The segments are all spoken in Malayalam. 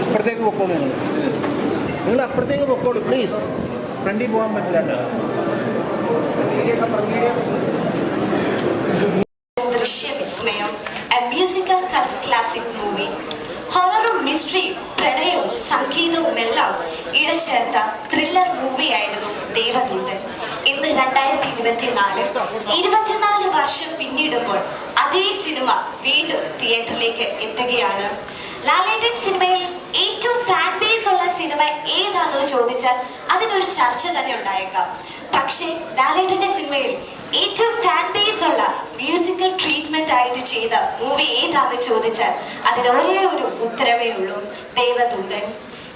ഇപ്പുറത്തേക്ക് പൊക്കോളൂ നിങ്ങൾ. നിങ്ങൾ അപ്പുറത്തേക്ക് പൊക്കോളൂ പ്ലീസ് ഫ്രണ്ടിൽ പോകാൻ പറ്റില്ല ദൃശ്യവിസ്മയം എ മ്യൂസിക്കൽ ക്ലാസിക് മൂവി ഹൊററും മിസ്റ്ററിയും പ്രണയവും സംഗീതവും എല്ലാം ഇഴചേർത്ത ത്രില്ലർ മൂവിയായിരുന്നു ദേവദൂതൻ. രണ്ടായിരത്തി ഇരുപത്തിനാല് ഇരുപത്തിനാല് വർഷം പിന്നിടുമ്പോൾ അതേ സിനിമ വീണ്ടും തിയേറ്ററിലേക്ക് എത്തുകയാണ്. ലാലേട്ടൻ സിനിമയിൽ ഏറ്റവും ഫാൻ ബേസ് ഉള്ള സിനിമ ഏതാണെന്ന് ചോദിച്ചാൽ അതിനൊരു ചർച്ച തന്നെ ഉണ്ടായേക്കാം. പക്ഷേ ലാലേട്ടന്റെ സിനിമയിൽ ഏറ്റവും ഫാൻ ബേസ് ഉള്ള മ്യൂസിക്കൽ ട്രീറ്റ്മെന്റ് ആയിട്ട് ചെയ്ത മൂവി ഏതാണെന്ന് ചോദിച്ചാൽ അതിന് ഒരേ ഒരു ഉത്തരവേ ഉള്ളൂ. ദേവദൂതൻ.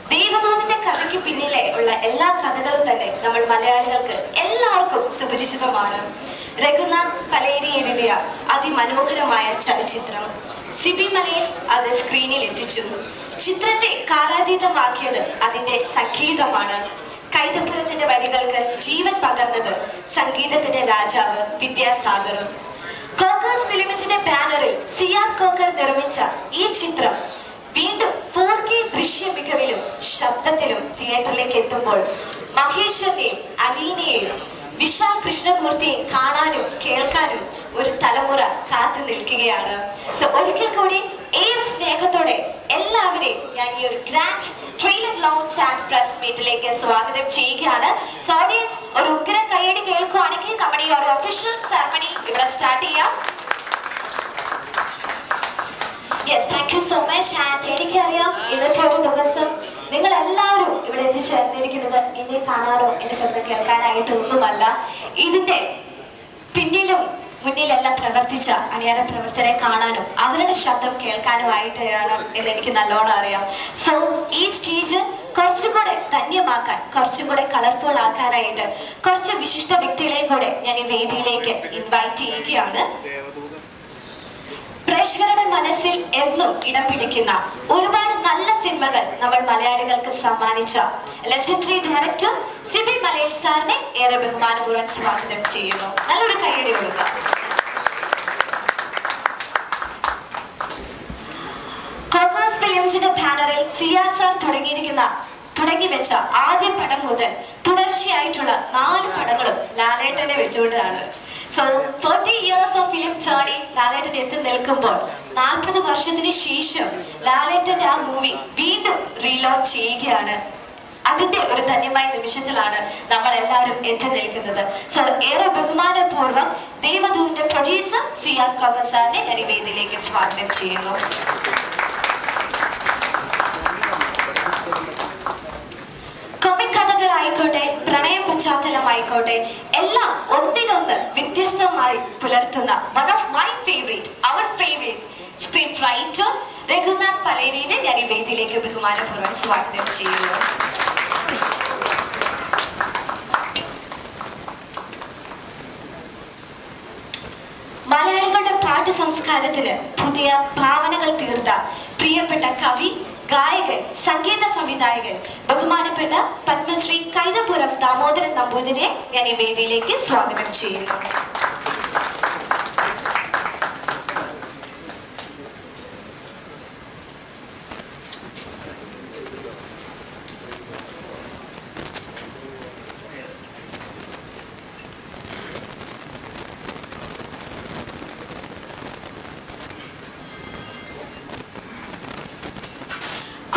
ദേവദൂതന്റെ കഥയ്ക്ക് പിന്നിലെ ഉള്ള എല്ലാ കഥകളും തന്നെ നമ്മൾ മലയാളികൾക്ക് എല്ലാവർക്കും സുപരിചിതമാണ്. രഘുനാഥ് പലേരി എഴുതിയ അതിമനോഹരമായ ചലച്ചിത്രം. സിബി മലയിൽ അത് സ്ക്രീനിൽ എത്തിച്ചു. ചിത്രത്തെ കാലാതീതമാക്കിയത് അതിന്റെ സംഗീതമാണ്. കൈതപ്പുറത്തിന്റെ വരികൾക്ക് ജീവൻ പകർന്നത് സംഗീതത്തിന്റെ രാജാവ് വിദ്യാസാഗറും കോക്കേഴ്സ് ഫിലിമിസിന്റെ ബാനറിൽ സി ആർ കോക്കർ നിർമ്മിച്ച ഈ ചിത്രം വീണ്ടും ഫോർ കെ ദൃശ്യ മികവിലും ശബ്ദത്തിലും തിയേറ്ററിലേക്ക് എത്തുമ്പോൾ മഹേശ്വരനെയും അലീനയെയും വിശാൽ കൃഷ്ണമൂർത്തിയെ കാണാനും കേൾക്കാനും ഒരു തലമുറ കാത്തു നിൽക്കുകയാണ്. സോ ഒരിക്കൽ കൂടി ഏറെ സ്നേഹത്തോടെ എല്ലാവരെയും ഞാൻ ഈ ഒരു grand trailer launch and press മീറ്റിലേക്ക് സ്വാഗതം ചെയ്യുകയാണ്. സോ ഓഡിയൻസ് ഒരു ഉഗ്ര കൈയടി കേൾക്കുവാണെങ്കിൽ നമ്മുടെ ഈ ഒരു ഒഫീഷ്യൽ സെറമണി ഇവിടെ സ്റ്റാർട്ട് ചെയ്യാം. Yes thank you so much and എനിക്കറിയാം ഇന്നത്തെ ഒരു ദിവസം നിങ്ങൾ എല്ലാവരും ഇവിടെ എത്തിച്ചേർന്നിരിക്കുന്നത് എന്നെ കാണാനോ എന്റെ ശബ്ദം കേൾക്കാനായിട്ട് ഒന്നുമല്ല ഇതിന്റെ പിന്നിലും മുന്നിലെല്ലാം പ്രവർത്തിച്ച അണിയറ പ്രവർത്തകരെ കാണാനും അവരുടെ ശബ്ദം കേൾക്കാനും ആയിട്ടാണ് എന്ന് എനിക്ക് നല്ലോണം അറിയാം. സോ ഈ സ്റ്റേജ് കുറച്ചും കൂടെ ധന്യമാക്കാൻ കുറച്ചും കൂടെ കളർഫുൾ ആക്കാനായിട്ട് കുറച്ച് വിശിഷ്ട വ്യക്തികളെയും കൂടെ ഞാൻ ഈ വേദിയിലേക്ക് ഇൻവൈറ്റ് ചെയ്യുകയാണ്. പ്രേക്ഷകരുടെ മനസ്സിൽ എന്നും ഇടം പിടിക്കുന്ന ഒരുപാട് നല്ല സിനിമകൾ നമ്മൾ മലയാളികൾക്ക് സമ്മാനിച്ച ലെജൻഡറി ഡയറക്ടർ സിബി മലയിൽ സാറിനെ ഏറെ ബഹുമാനപൂർവം സ്വാഗതം ചെയ്യുന്നു. നല്ലൊരു കൈയടി കൊടുക്കുക. കോക്കോസ് ഫിലിംസിന്റെ ബാനറിൽ സി ആർ സാർ തുടങ്ങിയിരിക്കുന്ന തുടങ്ങി വെച്ച ആദ്യ പടം മുതൽ തുടർച്ചയായിട്ടുള്ള നാല് പടങ്ങളും ലാലേട്ടനെ വെച്ചുകൊണ്ടാണ്. So forty years of film journey Lalettan എത്തി നിൽക്കുമ്പോൾ നാൽപ്പത് വർഷത്തിന് ശേഷം ലാലേട്ടന്റെ ആ മൂവി വീണ്ടും റീലോഡ് ചെയ്യുകയാണ്. അതിന്റെ ഒരു ധന്യമായ നിമിഷത്തിലാണ് നമ്മൾ എല്ലാവരും എത്തി നിൽക്കുന്നത്. സോ ഏറെ ബഹുമാനപൂർവം ദേവദൂന്റെ പ്രൊഡ്യൂസർ സി ആർ സാറിനെ ഞാൻ ഈ വേദിയിലേക്ക് സ്വാഗതം ചെയ്യുന്നു. കഥകളായിക്കോട്ടെ പ്രണയ പശ്ചാത്തലമായിക്കോട്ടെ എല്ലാം ഒന്നിനൊന്ന് വ്യത്യസ്തമായി പുലർത്തുന്ന one of my favourite our favourite script writer Raghunath പലേരിനെ ഞാൻ ഈ വേദിയിലേക്ക് ബഹുമാനപൂർവം സ്വാഗതം ചെയ്യുന്നു. മലയാളികളുടെ പാട്ട് സംസ്കാരത്തിന് പുതിയ ഭാവനകൾ തീർത്ത പ്രിയപ്പെട്ട കവി ഗായകൻ സംഗീത സംവിധായകൻ ബഹുമാനപ്പെട്ട പത്മശ്രീ കൈതപുരം ദാമോദരൻ നമ്പൂതിരിയെ ഞാൻ ഈ വേദിയിലേക്ക് സ്വാഗതം ചെയ്യുന്നു.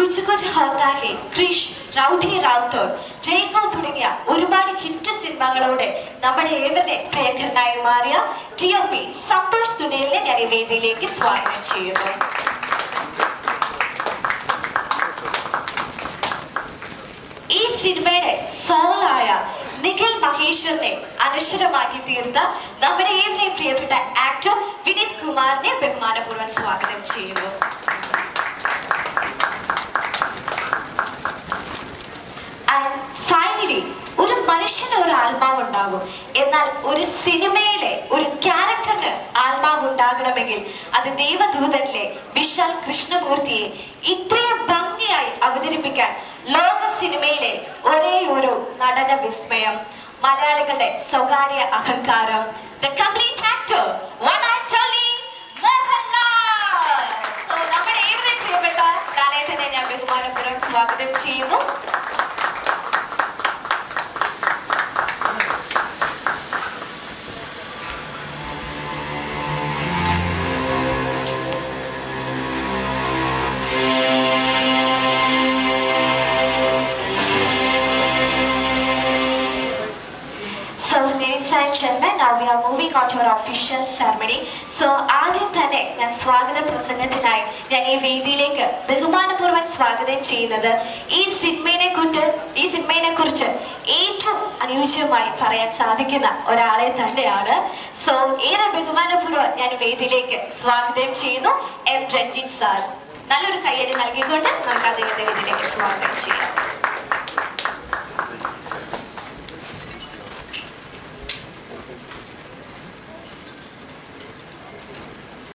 കുച്ചു കുച്ചു ഹർത്താഹെ ക്രിഷ് റൗഡി റൗത്തർ ജയ്കോ തുടങ്ങിയ ഒരുപാട് ഹിറ്റ് സിനിമകളോടെ നമ്മുടെ ഏവരുടെ പ്രിയങ്കരനായി മാറിയ ടി ഒ പി സന്തോഷ് തുണേലിനെ ഞാൻ ഈ വേദിയിലേക്ക് സ്വാഗതം ചെയ്യുന്നു. ഈ സിനിമയുടെ സോളായ നിഖിൽ മഹേശ്വറിനെ അനശ്വരമാക്കി തീർത്ത നമ്മുടെ ഏവരെയും പ്രിയപ്പെട്ട ആക്ടർ വിനീത് കുമാറിനെ ബഹുമാനപൂർവം സ്വാഗതം ചെയ്യുന്നു ആൻഡ് ഫൈനലി ഒരു മനുഷ്യന് ഒരു ആത്മാവ് ഉണ്ടാകും എന്നാൽ ഒരു സിനിമയിലെ ഒരു ക്യാരക്ടറിന് ആത്മാവ് ഉണ്ടാകണമെങ്കിൽ അത് ദേവദൂതനിലെ വിശാൽ കൃഷ്ണമൂർത്തിയെ ഇത്രയും ഭംഗിയായി അവതരിപ്പിക്കാൻ ലോക സിനിമയിലെ ഒരേ ഒരു നടന വിസ്മയം മലയാളികളുടെ സ്വകാര്യ അഹങ്കാരം. The complete actor one and only Mohanlal. So നമ്മുടെ ബഹുമാനപുരം സ്വാഗതം ചെയ്യുന്നു. Gentlemen, are on to our official ceremony. So, ആദ്യം തന്നെ ഞാൻ സ്വാഗത പ്രസംഗത്തിനായി ഞാൻ ഈ വേദിയിലേക്ക് ബഹുമാനപൂർവം സ്വാഗതം ചെയ്യുന്നത് ഈ സിനിമയെ കുറിച്ച് ഈ സിനിമയെ കുറിച്ച് ഏറ്റവും അനുയോജ്യമായി പറയാൻ സാധിക്കുന്ന ഒരാളെ തന്നെയാണ്. സോ ഏറെ ബഹുമാനപൂർവം ഞാൻ വേദിയിലേക്ക് സ്വാഗതം ചെയ്യുന്നു എം രഞ്ജിത് സാർ. നല്ലൊരു കയ്യടി നൽകിക്കൊണ്ട് നമുക്ക് അദ്ദേഹത്തെ വേദിയിലേക്ക് സ്വാഗതം ചെയ്യാം.